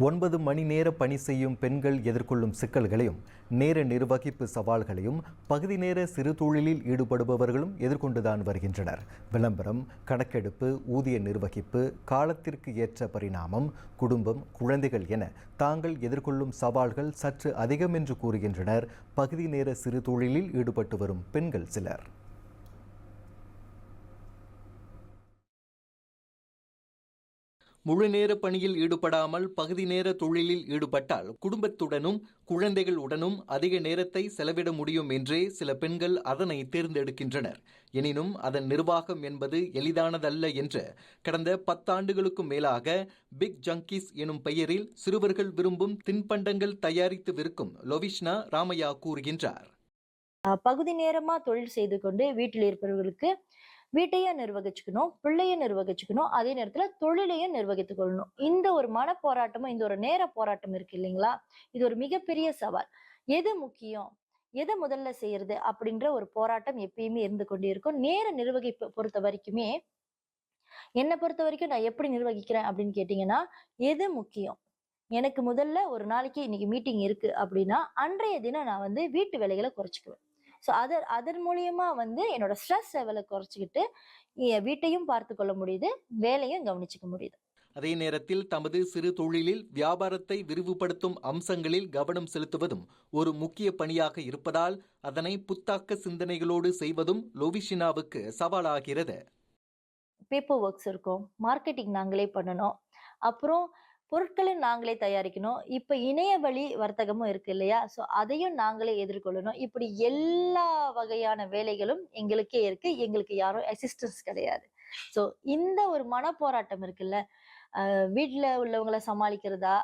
ஒன்பது மணி நேர பணி செய்யும் பெண்கள் எதிர்கொள்ளும் சிக்கல்களையும் நேர நிர்வகிப்பு சவால்களையும் பகுதி நேர சிறு தொழிலில் ஈடுபடுபவர்களும் எதிர்கொண்டுதான் வருகின்றனர். விளம்பரம் கணக்கெடுப்பு ஊதிய நிர்வகிப்பு காலத்திற்கு ஏற்ற பரிணாமம் குடும்பம் குழந்தைகள் என தாங்கள் எதிர்கொள்ளும் சவால்கள் சற்று அதிகம் என்று கூறுகின்றனர். பகுதி நேர சிறு தொழிலில் ஈடுபட்டு வரும் பெண்கள் சிலர். முழுநேர பணியில் ஈடுபடாமல் பகுதி நேர தொழிலில் ஈடுபட்டால் குடும்பத்துடனும் குழந்தைகள் உடனும் அதிக நேரத்தை செலவிட முடியும் என்றே சில பெண்கள் அதனை தேர்ந்தெடுக்கின்றனர். எனினும் அதன் நிர்வாகம் என்பது எளிதானதல்ல என்று கடந்த பத்தாண்டுகளுக்கும் மேலாக பிக் ஜங்கிஸ் எனும் பெயரில் சிறுவர்கள் விரும்பும் தின்பண்டங்கள் தயாரித்து விற்கும் லொவிஷ்னா ராமையா கூறுகின்றார். பகுதி நேரமா தொழில் செய்து கொண்டு வீட்டில் இருப்பவர்களுக்கு வீட்டையும் நிர்வகிச்சுக்கணும் பிள்ளையும் நிர்வகிச்சுக்கணும் அதே நேரத்துல தொழிலையும் நிர்வகித்துக் கொள்ளணும். இந்த ஒரு மன போராட்டமும் இந்த ஒரு நேர போராட்டம் இருக்கு இல்லைங்களா? இது ஒரு மிகப்பெரிய சவால். எது முக்கியம்? எதை முதல்ல செய்யறது? அப்படின்ற ஒரு போராட்டம் எப்பயுமே இருந்து கொண்டே இருக்கும். நேர நிர்வகிப்பு பொறுத்த வரைக்குமே என்னை பொறுத்த வரைக்கும் நான் எப்படி நிர்வகிக்கிறேன் அப்படின்னு கேட்டீங்கன்னா எது முக்கியம்? எனக்கு முதல்ல ஒரு நாளைக்கு இன்னைக்கு மீட்டிங் இருக்கு அப்படின்னா அன்றைய தினம் நான் வந்து வீட்டு வேலைகளை குறைச்சிக்குவேன். ஸோ அதர் அதன் மூலியமா வந்து என்னோட ஸ்ட்ரெஸ் லெவலை குறைச்சிக்கிட்டு என் வீட்டையும் பார்த்து கொள்ள முடியுது வேலையும் கவனிச்சுக்க முடியுது. அதே நேரத்தில் தமது சிறு தொழிலில் வியாபாரத்தை விரிவுபடுத்தும் அம்சங்களில் கவனம் செலுத்துவதும் ஒரு முக்கிய பணியாக இருப்பதால் அதனை புத்தாக்க சிந்தனைகளோடு செய்வதும் லோவிஷினாவுக்கு சவாலாகிறது. பேப்பர் ஒர்க்ஸ் இருக்கும் மார்க்கெட்டிங் நாங்களே பண்ணணும். அப்புறம் பொருட்களை நாங்களே தயாரிக்கணும். இப்ப இணைய வழி வர்த்தகமும் இருக்கு இல்லையா? ஸோ அதையும் நாங்களே எதிர்கொள்ளணும். இப்படி எல்லா வகையான வேலைகளும் எங்களுக்கே இருக்கு. எங்களுக்கு யாரும் அசிஸ்டன்ஸ் கிடையாது. ஸோ இந்த ஒரு மனப்போராட்டம் இருக்குல்ல? வீட்டில் உள்ளவங்களை சமாளிக்கிறதா?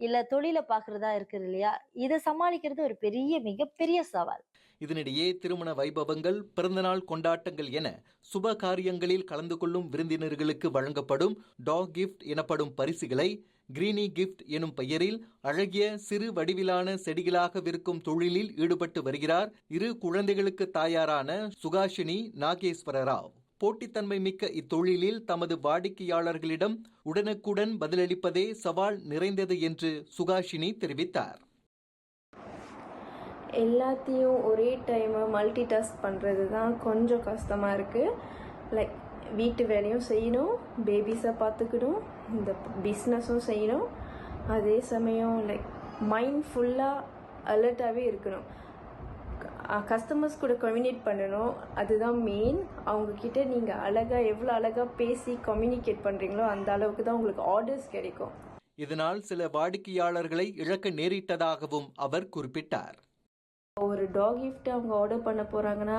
இல்ல தொழிலை பாக்குறதா இருக்குது இல்லையா? இதை சமாளிக்கிறது ஒரு பெரிய மிகப்பெரிய சவால். இதனிடையே திருமண வைபவங்கள் பிறந்தநாள் கொண்டாட்டங்கள் என சுப காரியங்களில் கலந்து கொள்ளும் விருந்தினர்களுக்கு வழங்கப்படும் டாக் கிஃப்ட் எனப்படும் பரிசுகளை கிரீனி கிஃப்ட் எனும் பெயரில் அழகிய சிறு வடிவிலான செடிகளாக விற்கும் தொழிலில் ஈடுபட்டு வருகிறார் இரு குழந்தைகளுக்கு தாயாரான சுகாஷினி நாகேஸ்வர ராவ். போட்டித்தன்மை மிக்க இத்தொழிலில் தமது வாடிக்கையாளர்களிடம் உடனுக்குடன் பதிலளிப்பதே சவால் நிறைந்தது என்று சுகாஷினி தெரிவித்தார். எல்லாத்தையும் ஒரே டைமை மல்டி டாஸ்க் பண்ணுறது தான் கொஞ்சம் கஷ்டமாக இருக்குது லைக் வீட்டு வேலையும் செய்யணும் பேபிஸை பார்த்துக்கணும் இந்த பிஸ்னஸும் செய்யணும். அதே சமயம் லைக் மைண்ட் ஃபுல்லாக அலர்ட்டாகவே இருக்கணும். கஸ்டமர்ஸ் கூட கம்யூனிகேட் பண்ணணும். அதுதான் மெயின் அவங்கக்கிட்ட நீங்கள் அழகாக எவ்வளோ அழகாக பேசி கம்யூனிகேட் பண்ணுறீங்களோ அந்த அளவுக்கு தான் உங்களுக்கு ஆர்டர்ஸ் கிடைக்கும். இதனால் சில வாடிக்கையாளர்களை இழக்க நேரிட்டதாகவும் அவர் குறிப்பிட்டார். ஒரு டாக் கிஃப்ட் அவங்க ஆர்டர் பண்ண போகிறாங்கன்னா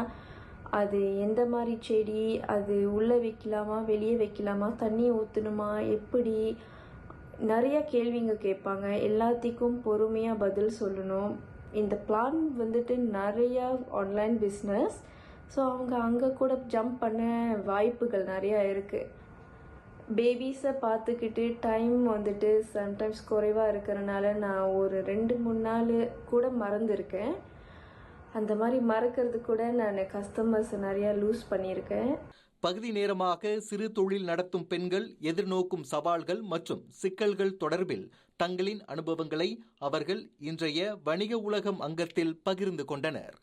அது எந்த மாதிரி செடி அது உள்ளே வைக்கலாமா வெளியே வைக்கலாமா தண்ணி ஊற்றணுமா எப்படி? நிறைய கேள்விங்க கேட்பாங்க. எல்லாத்துக்கும் பொறுமையாக பதில் சொல்லணும். இந்த பிளான் வந்துட்டு நிறையா ஆன்லைன் பிஸ்னஸ் ஸோ அவங்க அங்கே கூட ஜம்ப் பண்ண வாய்ப்புகள் நிறையா இருக்குது பேபிஸை பார்த்துக்கிட்டு டைம் வந்துட்டு சம்டைம்ஸ் குறைவாக இருக்கிறனால நான் ஒரு ரெண்டு மூணு நாள் கூட மறந்துருக்கேன். அந்த மாதிரி மறக்கிறது கூட நான் கஸ்டமர்ஸ் நிறையா லூஸ் பண்ணியிருக்கேன். பகுதி நேரமாக சிறு தொழில் நடத்தும் பெண்கள் எதிர்நோக்கும் சவால்கள் மற்றும் சிக்கல்கள் தொடர்பில் தங்களின் அனுபவங்களை அவர்கள் இன்றைய வணிக உலகம் அங்கத்தில் பகிர்ந்து கொண்டனர்.